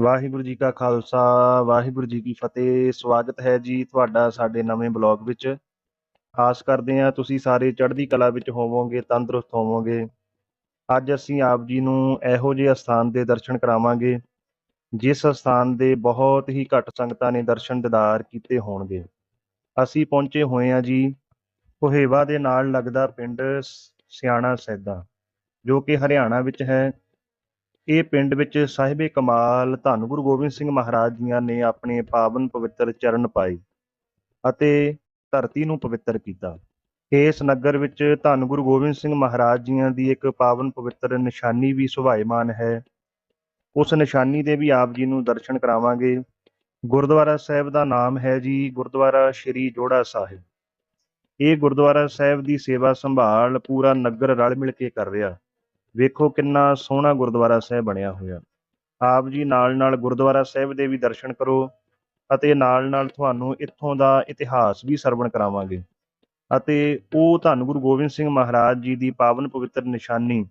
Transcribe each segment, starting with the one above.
ਵਾਹਿਗੁਰੂ ਜੀ ਕਾ ਖਾਲਸਾ, ਵਾਹਿਗੁਰੂ ਜੀ ਕੀ ਫਤਿਹ। ਸਵਾਗਤ ਹੈ ਜੀ ਤੁਹਾਡਾ ਸਾਡੇ ਨਵੇਂ ਬਲੌਗ ਵਿੱਚ। ਆਸ ਕਰਦੇ ਹਾਂ ਤੁਸੀਂ ਸਾਰੇ ਚੜ੍ਹਦੀ ਕਲਾ ਵਿੱਚ ਹੋਵੋਗੇ, ਤੰਦਰੁਸਤ ਹੋਵੋਗੇ। ਅੱਜ ਅਸੀਂ ਆਪ ਜੀ ਨੂੰ ਇਹੋ ਜਿਹੇ ਸਥਾਨ ਦੇ ਦਰਸ਼ਨ ਕਰਾਵਾਂਗੇ, ਜਿਸ ਸਥਾਨ ਦੇ ਬਹੁਤ ਹੀ ਘੱਟ ਸੰਗਤਾਂ ਨੇ ਦਰਸ਼ਨ ਦਿਦਾਰ ਕੀਤੇ ਹੋਣਗੇ। ਅਸੀਂ ਪਹੁੰਚੇ ਹੋਏ ਹਾਂ ਜੀ ਕੋਹੇਵਾ ਦੇ ਨਾਲ ਲੱਗਦਾ ਪਿੰਡ ਸ- ਸਿਆਣਾ ਸੈਦਾ, ਜੋ ਕਿ ਹਰਿਆਣਾ ਵਿੱਚ ਹੈ। ਇਹ ਪਿੰਡ ਵਿੱਚ ਸਾਹਿਬੇ ਕਮਾਲ ਧੰਨ ਗੁਰੂ ਗੋਬਿੰਦ ਸਿੰਘ ਮਹਾਰਾਜ ਜੀਆਂ ਨੇ ਆਪਣੇ ਪਾਵਨ ਪਵਿੱਤਰ ਚਰਨ ਪਾਏ ਅਤੇ ਧਰਤੀ ਨੂੰ ਪਵਿੱਤਰ ਕੀਤਾ। ਇਸ ਨਗਰ ਵਿੱਚ ਧੰਨ ਗੁਰੂ ਗੋਬਿੰਦ ਸਿੰਘ ਮਹਾਰਾਜ ਜੀਆਂ ਦੀ ਇੱਕ ਪਾਵਨ ਪਵਿੱਤਰ ਨਿਸ਼ਾਨੀ ਵੀ ਸੁਭਾਇਮਾਨ ਹੈ। ਉਸ ਨਿਸ਼ਾਨੀ ਦੇ ਵੀ ਆਪ ਜੀ ਨੂੰ ਦਰਸ਼ਨ ਕਰਾਵਾਂਗੇ। ਗੁਰਦੁਆਰਾ ਸਾਹਿਬ ਦਾ ਨਾਮ ਹੈ ਜੀ ਗੁਰਦੁਆਰਾ ਸ਼੍ਰੀ ਜੋੜਾ ਸਾਹਿਬ। ਇਹ ਗੁਰਦੁਆਰਾ ਸਾਹਿਬ ਦੀ ਸੇਵਾ ਸੰਭਾਲ ਪੂਰਾ ਨਗਰ ਰਲ ਮਿਲ ਕੇ ਕਰ ਰਿਹਾ। ਵੇਖੋ ਕਿੰਨਾ ਸੋਹਣਾ ਗੁਰਦੁਆਰਾ ਸਾਹਿਬ ਬਣਿਆ ਹੋਇਆ। ਆਪ ਜੀ ਨਾਲ ਨਾਲ ਗੁਰਦੁਆਰਾ ਸਾਹਿਬ ਦੇ ਵੀ ਦਰਸ਼ਨ ਕਰੋ ਅਤੇ ਨਾਲ ਨਾਲ ਤੁਹਾਨੂੰ ਇੱਥੋਂ ਦਾ ਇਤਿਹਾਸ ਵੀ ਸਰਵਣ ਕਰਾਵਾਂਗੇ। ਅਤੇ ਉਹ ਧੰਨ ਗੁਰੂ ਗੋਬਿੰਦ ਸਿੰਘ ਮਹਾਰਾਜ ਜੀ ਦੀ ਪਾਵਨ ਪਵਿੱਤਰ ਨਿਸ਼ਾਨੀ,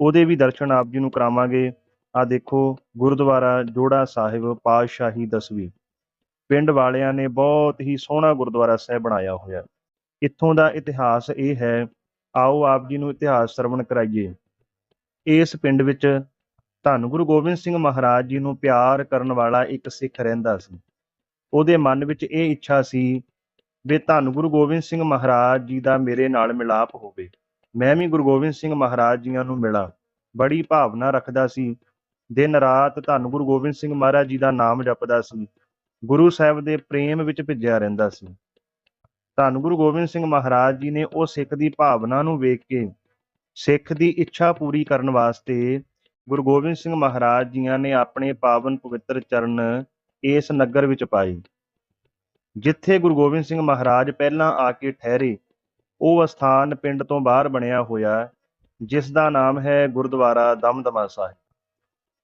ਉਹਦੇ ਵੀ ਦਰਸ਼ਨ ਆਪ ਜੀ ਨੂੰ ਕਰਾਵਾਂਗੇ। ਆ ਦੇਖੋ, ਗੁਰਦੁਆਰਾ ਜੋੜਾ ਸਾਹਿਬ ਪਾਤਸ਼ਾਹੀ ਦਸਵੀਂ। ਪਿੰਡ ਵਾਲਿਆਂ ਨੇ ਬਹੁਤ ਹੀ ਸੋਹਣਾ ਗੁਰਦੁਆਰਾ ਸਾਹਿਬ ਬਣਾਇਆ ਹੋਇਆ। ਇੱਥੋਂ ਦਾ ਇਤਿਹਾਸ ਇਹ ਹੈ, ਆਓ ਆਪ ਜੀ ਨੂੰ ਇਤਿਹਾਸ ਸਰਵਣ ਕਰਾਈਏ। ਇਸ ਪਿੰਡ ਵਿੱਚ ਧੰਨ ਗੁਰੂ ਗੋਬਿੰਦ ਸਿੰਘ ਮਹਾਰਾਜ ਜੀ ਨੂੰ ਪਿਆਰ ਕਰਨ ਵਾਲਾ ਇੱਕ ਸਿੱਖ ਰਹਿੰਦਾ ਸੀ। ਉਹਦੇ ਮਨ ਵਿੱਚ ਇਹ ਇੱਛਾ ਸੀ ਵੀ ਧੰਨ ਗੁਰੂ ਗੋਬਿੰਦ ਸਿੰਘ ਮਹਾਰਾਜ ਜੀ ਦਾ ਮੇਰੇ ਨਾਲ ਮਿਲਾਪ ਹੋਵੇ। ਮੈਂ ਵੀ ਗੁਰੂ ਗੋਬਿੰਦ ਸਿੰਘ ਮਹਾਰਾਜ ਜੀਆਂ ਨੂੰ ਮਿਲਾਂ। ਬੜੀ ਭਾਵਨਾ ਰੱਖਦਾ ਸੀ। ਦਿਨ ਰਾਤ ਧੰਨ ਗੁਰੂ ਗੋਬਿੰਦ ਸਿੰਘ ਮਹਾਰਾਜ ਜੀ ਦਾ ਨਾਮ ਜਪਦਾ ਸੀ। ਗੁਰੂ ਸਾਹਿਬ ਦੇ ਪ੍ਰੇਮ ਵਿੱਚ ਭਿੱਜਿਆ ਰਹਿੰਦਾ ਸੀ। ਧੰਨ ਗੁਰੂ ਗੋਬਿੰਦ ਸਿੰਘ ਮਹਾਰਾਜ ਜੀ ਨੇ ਉਹ ਸਿੱਖ ਦੀ ਭਾਵਨਾ ਨੂੰ ਵੇਖ ਕੇ ਸਿੱਖ ਦੀ ਇੱਛਾ ਪੂਰੀ ਕਰਨ ਵਾਸਤੇ ਗੁਰੂ ਗੋਬਿੰਦ ਸਿੰਘ ਮਹਾਰਾਜ ਜੀਆਂ ਨੇ ਆਪਣੇ ਪਾਵਨ ਪਵਿੱਤਰ ਚਰਨ ਇਸ ਨਗਰ ਵਿੱਚ ਪਾਏ। ਜਿੱਥੇ ਗੁਰੂ ਗੋਬਿੰਦ ਸਿੰਘ ਮਹਾਰਾਜ ਪਹਿਲਾਂ ਆ ਕੇ ਠਹਿਰੇ, ਉਹ ਸਥਾਨ ਪਿੰਡ ਤੋਂ ਬਾਹਰ ਬਣਿਆ ਹੋਇਆ, ਜਿਸ ਦਾ ਨਾਮ ਹੈ ਗੁਰਦੁਆਰਾ ਦਮਦਮਾ ਸਾਹਿਬ।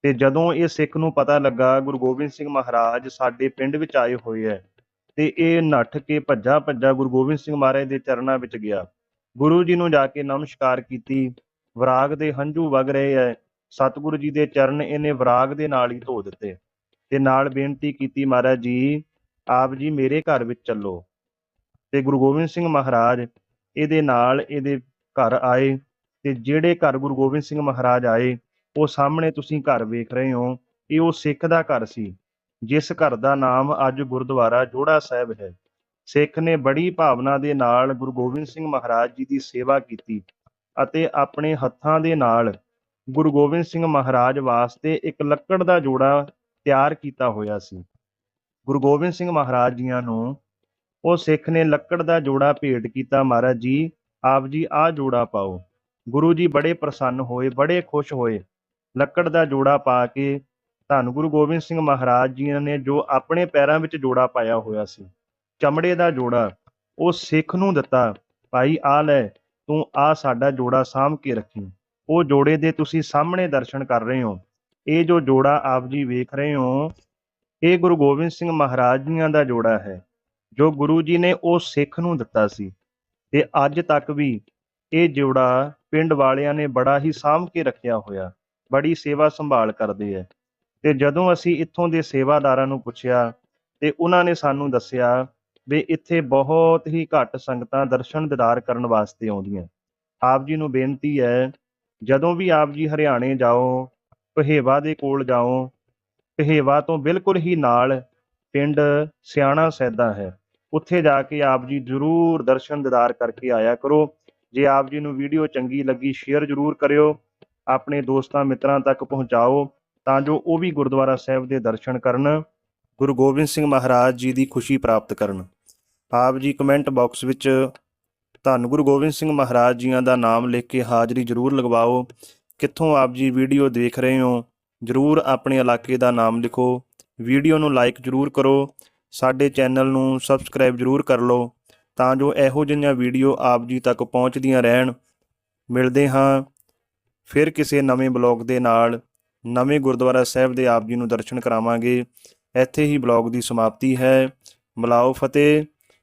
ਤੇ ਜਦੋਂ ਇਹ ਸਿੱਖ ਨੂੰ ਪਤਾ ਲੱਗਾ, ਗੁਰੂ ਗੋਬਿੰਦ ਸਿੰਘ ਮਹਾਰਾਜ ਸਾਡੇ ਪਿੰਡ ਵਿੱਚ ਆਏ ਹੋਏ ਹੈ, ਤੇ ਇਹ ਨੱਠ ਕੇ ਭੱਜਾ ਭੱਜਾ ਗੁਰੂ ਗੋਬਿੰਦ ਸਿੰਘ ਮਹਾਰਾਜ ਦੇ ਚਰਨਾਂ ਵਿੱਚ ਗਿਆ। ਗੁਰੂ ਜੀ ਨੂੰ ਜਾ ਕੇ ਨਮਸਕਾਰ ਕੀਤੀ। ਵਿਰਾਗ ਦੇ ਹੰਝੂ ਵਗ ਰਹੇ ਐ। ਸਤਿਗੁਰੂ ਜੀ ਦੇ ਚਰਨ ਇਹਨੇ ਵਿਰਾਗ ਦੇ ਨਾਲ ਹੀ ਧੋ ਦਿੱਤੇ। ਤੇ ਨਾਲ ਬੇਨਤੀ ਕੀਤੀ ਮਹਾਰਾਜ ਜੀ, ਆਪ ਜੀ ਮੇਰੇ ਘਰ ਵਿੱਚ ਚੱਲੋ। ਤੇ ਗੁਰੂ ਗੋਬਿੰਦ ਸਿੰਘ ਮਹਾਰਾਜ ਇਹਦੇ ਨਾਲ ਇਹਦੇ ਘਰ ਆਏ। ਤੇ ਜਿਹੜੇ ਘਰ ਗੁਰੂ ਗੋਬਿੰਦ ਸਿੰਘ ਮਹਾਰਾਜ ਆਏ, ਉਹ ਸਾਹਮਣੇ ਤੁਸੀਂ ਘਰ ਵੇਖ ਰਹੇ ਹੋ। ਇਹ ਉਹ ਸਿੱਖ ਦਾ ਘਰ ਸੀ, ਜਿਸ ਘਰ ਦਾ ਨਾਮ ਅੱਜ ਗੁਰਦੁਆਰਾ ਜੋੜਾ ਸਾਹਿਬ ਹੈ। ਸਿੱਖ ਨੇ ਬੜੀ ਭਾਵਨਾ ਦੇ ਨਾਲ ਗੁਰੂ ਗੋਬਿੰਦ ਸਿੰਘ ਮਹਾਰਾਜ ਜੀ ਦੀ ਸੇਵਾ ਕੀਤੀ ਅਤੇ ਆਪਣੇ ਹੱਥਾਂ ਦੇ ਨਾਲ ਗੁਰੂ ਗੋਬਿੰਦ ਸਿੰਘ ਮਹਾਰਾਜ ਵਾਸਤੇ ਇੱਕ ਲੱਕੜ ਦਾ ਜੋੜਾ ਤਿਆਰ ਕੀਤਾ ਹੋਇਆ ਸੀ। ਗੁਰੂ ਗੋਬਿੰਦ ਸਿੰਘ ਮਹਾਰਾਜ ਜੀਆਂ ਨੂੰ ਉਹ ਸਿੱਖ ਨੇ ਲੱਕੜ ਦਾ ਜੋੜਾ ਭੇਟ ਕੀਤਾ, ਮਹਾਰਾਜ ਜੀ, ਆਪ ਜੀ ਆਹ ਜੋੜਾ ਪਾਓ। ਗੁਰੂ ਜੀ ਬੜੇ ਪ੍ਰਸੰਨ ਹੋਏ, ਬੜੇ ਖੁਸ਼ ਹੋਏ। ਲੱਕੜ ਦਾ ਜੋੜਾ ਪਾ ਕੇ ਧੰਨ ਗੁਰੂ ਗੋਬਿੰਦ ਸਿੰਘ ਮਹਾਰਾਜ ਜੀ ਨੇ ਜੋ ਆਪਣੇ ਪੈਰਾਂ ਵਿੱਚ ਜੋੜਾ ਪਾਇਆ ਹੋਇਆ ਸੀ। ਚਮੜੇ ਦਾ ਜੋੜਾ, ਉਹ ਸਿੱਖ ਨੂੰ ਦਿੱਤਾ, ਭਾਈ ਆ ਲੈ, ਤੂੰ ਆ ਸਾਡਾ ਜੋੜਾ ਸਾਂਭ ਕੇ ਰੱਖੀ। ਉਹ ਜੋੜੇ ਦੇ ਤੁਸੀਂ ਸਾਹਮਣੇ ਦਰਸ਼ਨ ਕਰ ਰਹੇ ਹੋ। ਇਹ ਜੋ ਜੋੜਾ ਆਪ ਜੀ ਵੇਖ ਰਹੇ ਹੋ, ਇਹ ਗੁਰੂ ਗੋਬਿੰਦ ਸਿੰਘ ਮਹਾਰਾਜ ਜੀਆਂ ਦਾ ਜੋੜਾ ਹੈ, ਜੋ ਗੁਰੂ ਜੀ ਨੇ ਉਹ ਸਿੱਖ ਨੂੰ ਦਿੱਤਾ ਸੀ। ਤੇ ਅੱਜ ਤੱਕ ਵੀ ਇਹ ਜੋੜਾ ਪਿੰਡ ਵਾਲਿਆਂ ਨੇ ਬੜਾ ਹੀ ਸਾਂਭ ਕੇ ਰੱਖਿਆ ਹੋਇਆ, ਬੜੀ ਸੇਵਾ ਸੰਭਾਲ ਕਰਦੇ ਹੈ। ਤੇ ਜਦੋਂ ਅਸੀਂ ਇੱਥੋਂ ਦੇ ਸੇਵਾਦਾਰਾਂ ਨੂੰ ਪੁੱਛਿਆ, ਤੇ ਉਹਨਾਂ ਨੇ ਸਾਨੂੰ ਦੱਸਿਆ ਵੀ ਇੱਥੇ ਬਹੁਤ ਹੀ ਘੱਟ ਸੰਗਤਾਂ ਦਰਸ਼ਨ ਦਿਦਾਰ ਕਰਨ ਵਾਸਤੇ ਆਉਂਦੀਆਂ। ਆਪ ਜੀ ਨੂੰ ਬੇਨਤੀ ਹੈ, ਜਦੋਂ ਵੀ ਆਪ ਜੀ ਹਰਿਆਣੇ ਜਾਓ, ਪਹੇਵਾ ਦੇ ਕੋਲ ਜਾਓ, ਪਹੇਵਾ ਤੋਂ ਬਿਲਕੁਲ ਹੀ ਨਾਲ ਪਿੰਡ ਸਿਆਣਾ ਸੈਦਾ ਹੈ। ਉੱਥੇ ਜਾ ਕੇ ਆਪ ਜੀ ਜ਼ਰੂਰ ਦਰਸ਼ਨ ਦਿਦਾਰ ਕਰਕੇ ਆਇਆ ਕਰੋ। ਜੇ ਆਪ ਜੀ ਨੂੰ ਵੀਡੀਓ ਚੰਗੀ ਲੱਗੀ, ਸ਼ੇਅਰ ਜ਼ਰੂਰ ਕਰਿਓ। ਆਪਣੇ ਦੋਸਤਾਂ ਮਿੱਤਰਾਂ ਤੱਕ ਪਹੁੰਚਾਓ, ਤਾਂ ਜੋ ਉਹ ਵੀ ਗੁਰਦੁਆਰਾ ਸਾਹਿਬ ਦੇ ਦਰਸ਼ਨ ਕਰਨ, ਗੁਰੂ ਗੋਬਿੰਦ ਸਿੰਘ ਮਹਾਰਾਜ ਜੀ ਦੀ ਖੁਸ਼ੀ ਪ੍ਰਾਪਤ ਕਰਨ। ਆਪ ਜੀ ਕਮੈਂਟ ਬਾਕਸ ਵਿੱਚ ਧੰਨ ਗੁਰੂ ਗੋਬਿੰਦ ਸਿੰਘ ਮਹਾਰਾਜ ਜੀਆਂ ਦਾ ਨਾਮ ਲਿਖ ਕੇ ਹਾਜ਼ਰੀ ਜ਼ਰੂਰ ਲਗਵਾਓ। ਕਿੱਥੋਂ ਆਪ ਜੀ ਵੀਡੀਓ ਦੇਖ ਰਹੇ ਹੋ, ਜ਼ਰੂਰ ਆਪਣੇ ਇਲਾਕੇ ਦਾ ਨਾਮ ਲਿਖੋ। ਵੀਡੀਓ ਨੂੰ ਲਾਈਕ ਜ਼ਰੂਰ ਕਰੋ, ਸਾਡੇ ਚੈਨਲ ਨੂੰ ਸਬਸਕ੍ਰਾਈਬ ਜ਼ਰੂਰ ਕਰ ਲਓ, ਤਾਂ ਜੋ ਇਹੋ ਜਿਹੀਆਂ ਵੀਡੀਓ ਆਪ ਜੀ ਤੱਕ ਪਹੁੰਚਦੀਆਂ ਰਹਿਣ। ਮਿਲਦੇ ਹਾਂ ਫਿਰ ਕਿਸੇ ਨਵੇਂ ਬਲੌਗ ਦੇ ਨਾਲ। ਨਵੇਂ ਗੁਰਦੁਆਰਾ ਸਾਹਿਬ ਦੇ ਆਪ ਜੀ ਨੂੰ ਦਰਸ਼ਨ ਕਰਾਵਾਂਗੇ। ਇੱਥੇ ਹੀ ਬਲੌਗ ਦੀ ਸਮਾਪਤੀ ਹੈ। ਮਲਾਓ ਫਤਿਹ।